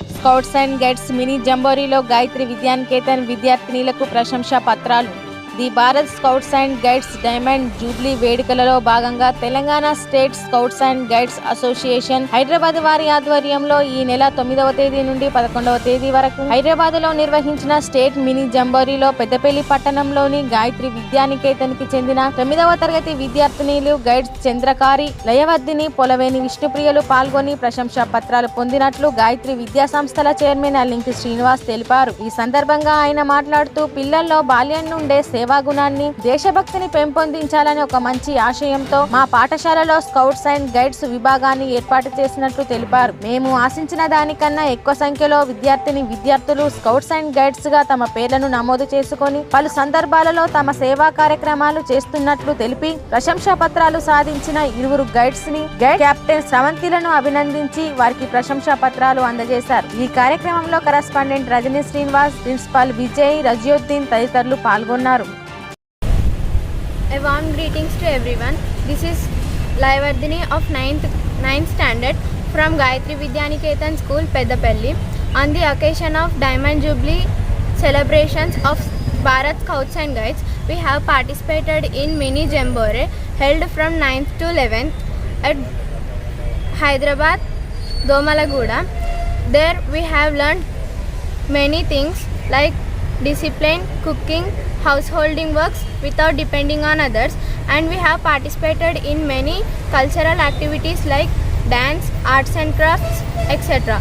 Scouts and guides mini జంబోరీలో గాయత్రి విద్యానికేతన్ విద్యార్థినిలకు ప్రశంసా పత్రాలు the Bharat scouts and guides diamond jubilee వేడుకలలో భాగంగా Telangana state scouts and guides association Hyderabad వారి ఆధ్వర్యంలో ఈ నెల తొమ్మిదవ తేదీ నుండి పదకొండవ తేదీ వరకు హైదరాబాద్లో నిర్వహించిన స్టేట్ మినీ జంబోరీలో పెద్దపల్లి పట్టణంలోని గాయత్రి విద్యానికేతన్కి చెందిన తొమ్మిదవ తరగతి విద్యార్థినిలు గైడ్స్ చంద్రకారి లయవర్ధిని పొలవేని విష్ణుప్రియలు పాల్గొని ప్రశంసా పత్రాలు పొందినట్లు గాయత్రి విద్యా సంస్థల చైర్మన్ అల్లింకి శ్రీనివాస్ తెలిపారు. ఈ సందర్భంగా ఆయన మాట్లాడుతూ పిల్లల్లో బాల్యం నుండే సేవ సేవాగుణాన్ని దేశభక్తిని పెంపొందించాలని ఒక మంచి ఆశయంతో మా పాఠశాలలో స్కౌట్స్ అండ్ గైడ్స్ విభాగాన్ని ఏర్పాటు చేసినట్లు తెలిపారు. మేము ఆశించిన దానికన్నా ఎక్కువ సంఖ్యలో విద్యార్థిని విద్యార్థులు స్కౌట్స్ అండ్ గైడ్స్గా తమ పేర్లను నమోదు చేసుకొని పలు సందర్భాలలో తమ సేవా కార్యక్రమాలు చేస్తున్నట్లు తెలిపి ప్రశంసా పత్రాలు సాధించిన ఇరువురు గైడ్స్ని గైడ్ కెప్టెన్ స్రవంతిలను అభినందించి వారికి ప్రశంసా పత్రాలు అందజేశారు. ఈ కార్యక్రమంలో కరస్పాండెంట్ రజనీ శ్రీనివాస్ ప్రిన్సిపాల్ విజయ్ రజియోద్దీన్ తదితరులు పాల్గొన్నారు. A warm greetings to everyone. This is Laivardhini of 9th, 9th standard from Gayatri Vidyaniketan School, Peddapalli. On the occasion of Diamond Jubilee celebrations of Bharat Scouts and Guides, we have participated in mini Jambore held from 9th to 11th at Hyderabad, Domalaguda. There we have learned many things like discipline, cooking, householding works without depending on others, and we have participated in many cultural activities like dance, arts and crafts, etc.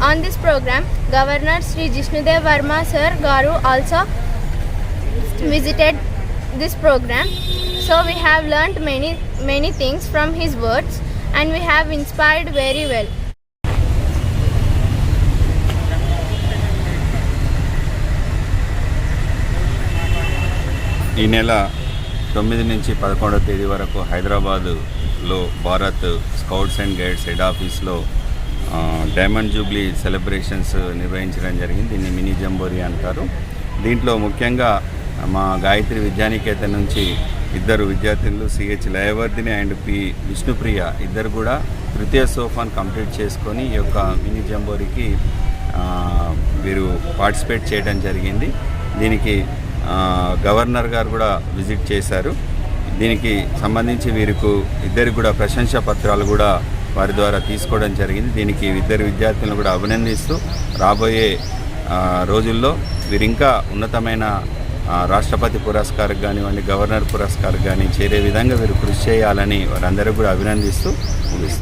On this program, Governor Sri Jishnudev Verma Sir Garu also visited this program. So we have learnt many many things from his words, and we have inspired very well. ఈ నెల తొమ్మిది నుంచి పదకొండవ తేదీ వరకు హైదరాబాదులో Bharat scouts and guides head ఆఫీస్లో diamond jubilee celebrations నిర్వహించడం జరిగింది. దీన్ని మినీ జంబోరీ అంటారు. దీంట్లో ముఖ్యంగా మా గాయత్రి విద్యానికేతన్ నుంచి ఇద్దరు విద్యార్థినులు CH Layavardhini and P Vishnupriya ఇద్దరు కూడా తృతీయ సోఫాన్ కంప్లీట్ చేసుకొని ఈ యొక్క మినీ జంబోరీకి వీరు పార్టిసిపేట్ చేయడం జరిగింది. దీనికి గవర్నర్ గారు కూడా విజిట్ చేశారు. దీనికి సంబంధించి వీరికి ఇద్దరికి కూడా ప్రశంసా పత్రాలు కూడా వారి ద్వారా తీసుకోవడం జరిగింది. దీనికి ఇద్దరు విద్యార్థులను కూడా అభినందిస్తూ రాబోయే రోజుల్లో వీరింకా ఇంకా ఉన్నతమైన రాష్ట్రపతి పురస్కారం కానివ్వండి గవర్నర్ పురస్కారం కానీ చేరే విధంగా వీరు కృషి చేయాలని వారందరూ కూడా అభినందిస్తూ ముగిస్తారు